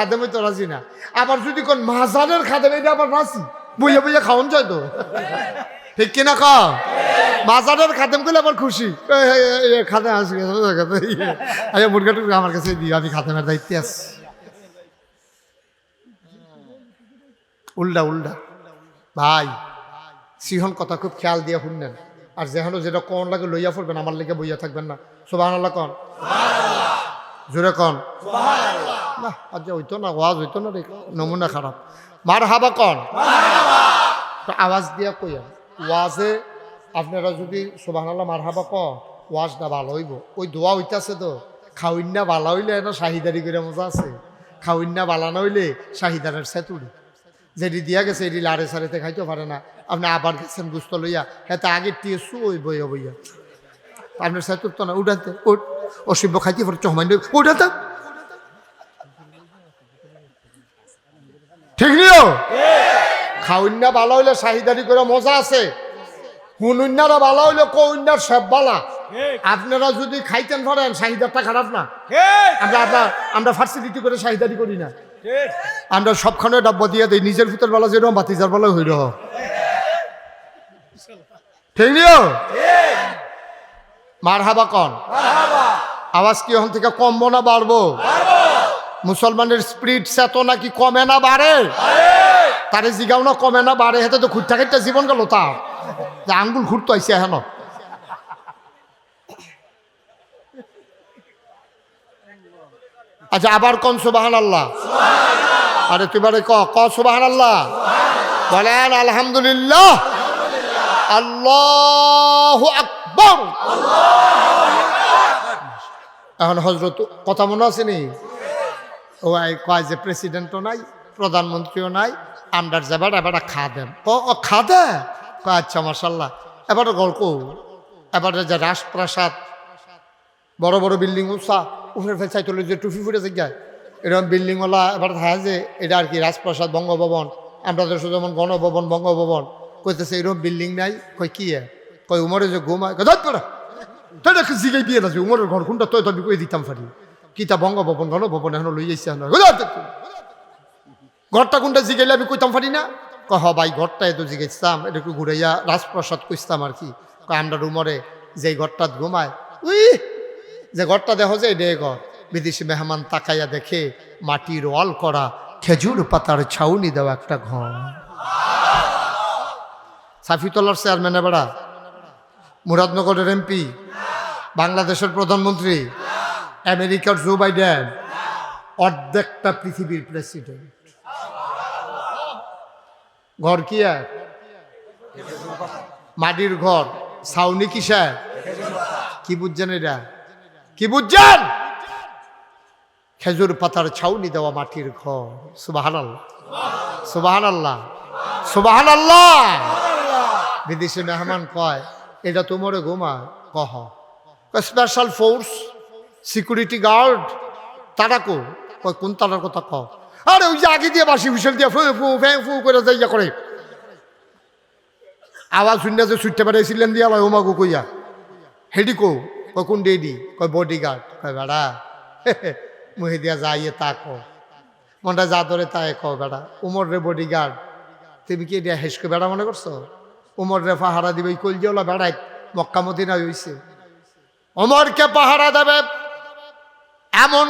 খাদেমে তো রাজি না। আবার যদি কোন মাজারের খাদেম আবার রাজি? বইয়া বইয়া খাওয়ান যায় তো। ঠিক কিনা ক? মাজারের খাদেমগুলো আবার খুশি। খাদে আসি আচ্ছা মুরগা টুরগা আমার কাছে দিও, আমি খাদেমের দায়িত্বে আছি। উল্টা উল্টা। ভাই, সিহন কথা খুব খেয়াল দিয়ে শুনলেন। আর যেহেন যেটা কোন লাগে লইয়া পড়বেন, আমার লেগে বইয়া থাকবেন না। সোবাহ কন। জোরে কন। না, আজ হইতো না ওয়াজ হইতো না রে নমুনা খারাপ মার হাবা কন আওয়াজ দিয়া কইয়া ওয়াজে আপনারা যদি সোবাহ আল্লাহ মার হাবা ক ওয়াজটা ভালো হইব। ওই দোয়া হইতাছে তো। খাউইন্না বালা হইলে এটা শাহিদারি করে মজা আছে। খাউইন্না বালা না হইলে শাহিদারের সেতুড়ি যেটি দিয়া গেছে এটি লারে সারেতে খাইতে পারে না। আপনি আবার গেছেন গুস্ত লইয়া হ্যাঁ আগের দিয়ে শু ওই বইয়া বইয়া আপনার সেতুর তো না উঠাতে উঠ। অসিব্য খাইতে পারে, চহমাইন উঠাতে ঠিক নিও খাউন্না ভালো হইলে শাহিদারি করে মজা আছে। হুনুন্নারা ভালো হইলে কৌন্যার সব বালা। আপনারা যদি খাইতেন পারেন শাহিদারটা খারাপ না। আমরা আমরা আমরা ফার্সিলিটি করে শাহিদারি করি না। আমরা সবখানে ডাব্বা দিয়ে দিই নিজের ভিতর বেলা যেরকম বাতিজার বেলা হইল। ঠিক নিও মার হাবা কন আওয়াজ কি ওখান থেকে কমবো না বাড়বো? মুসলমানের স্পিরিট চেতনা কি কমে না বাড়ে? তারে জিগাও না, কমে না বাড়ে, হেতে তো খুঁটটা খেটটা জীবন গেল তা আঙ্গুল ঘুরতো আইসে হেন। আচ্ছা আবার কন সুবাহান আল্লাহ আরে তুই বারে ক ক সুবাহান আল্লাহ বলেন, আলহামদুলিল্লাহ। আল্লাহ আকবর। এখন হজরত কথা মনে আছে নি? ও কয় যে প্রেসিডেন্টও নাই, প্রধানমন্ত্রীও নাই আন্ডার যাবার এবার খা দেন ও ও খা দে কয় আচ্ছা মাসাল্লাহ এবার গল্প। এবার যে রাজপ্রাসাদ, বড় বড় বিল্ডিং উঁচা উপরে ফেল চাই যে টুফি ফুটে যায়। এরকম বিল্ডিংওয়ালা এবার দেখা যে, এটা আর কি রাজপ্রাসাদ, বঙ্গভবন। আমরা দেশে যেমন গণভবন, বঙ্গভবন। কইতেছে এরকম বিল্ডিং নাই, কই কি? কই উমরে যে ঘুমায় ধর তোরা। তোর জিগাই দিয়ে আছে উমরের ঘর, কোনটা তুই তবে কই দিতাম পারি কিতা বঙ্গভবন গণভবন এখন লই যাইছে এখন। ধর তুই। ঘরটা কোনটা জিগাইলে আমি কইতাম পারি না? ক হ ভাই, ঘরটা এত জিগাইছিলাম, এটা একটু ঘুরাইয়া রাজপ্রাসাদ কইতাম আর কি। আমরা রুমরে যে ঘরটাত ঘুমায়, উই, যে ঘরটা দেখো যে এডে ঘর। বিদেশি মেহমান তাকাইয়া দেখে মাটির ওয়াল করা খেজুর পাতার ছাউনি দেওয়া একটা ঘর। সাফিতলার চেয়ারম্যান বেড়া মুরাদনগরের এমপি? বাংলাদেশের প্রধানমন্ত্রী? আমেরিকার জো বাইডেন, অর্ধেকটা পৃথিবীর প্রেসিডেন্ট। ঘর কি এক? মাটির ঘর। ছাউনি কিসের? কি বুঝছেন এটা? কি বুঝছেন? খেজুর পাতার ছাউনি দেওয়া মাটির ঘর। সুবাহান আল্লাহ সুবাহান আল্লাহ সুবাহান আল্লাহ বিদেশি মেহমান কয়, এটা তোমার ঘুমায়, কহ। স্পেশাল ফোর্স সিকিউরিটি গার্ড, তারা কো? কোন তারার কথা কহ আরে ওই যে আগে দিয়ে বাসি হুইসেল দিয়ে ফু ফু, ফ্যাঁ, ফু করে যাই করে। আওয়াজ শুনে যে ছুটতে পারেছিলেন দিয়া লয় ওমাগু কইয়া হেডি কো? কয়, কোন ডেডি? কয় বডি গার্ড কয়, বেড়া। মুহে দিয়া যাইয়ে তা ক মনটা যা ধরে তাই ক বেড়া। উমর রে বডি গার্ড তুমি কি এটা হেসকে বেড়া মনে করছ? উমর রে পাহারা দিবে কল দিওলা বেড়াই মক্কা মদিনা হইছে। অমরকে পাহারা দেবে এমন